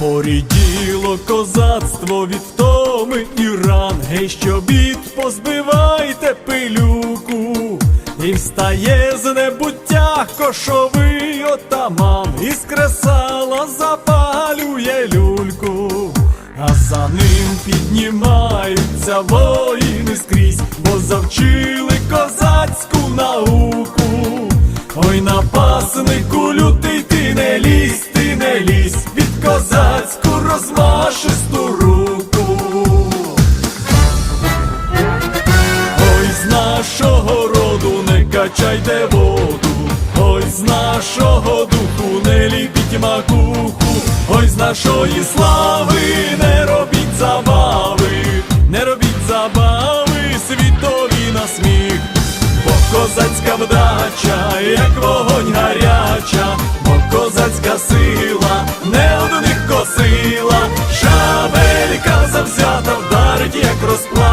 Поріділо козацтво від втоми і ран, гей, що бід позбивайте пилюку, і встає з небуття кошовий отаман, із кресала запалює люльку, а за ним піднімаються воїни скрізь, бо завчили козацьку науку. Ой, напаснику лютий ти не лізь, ти не лізь під козацьку розмашисту руку. Ой, з нашого роду не качайте воду, ой, з нашого духу не ліпіть макуху, ой, з нашої слави не робіть забави, не робіть забави, світові на сміх. Бо козацька вдача, як вогонь гаряча, бо козацька сила не одних косила, шабелька завзята вдарить, як розплава.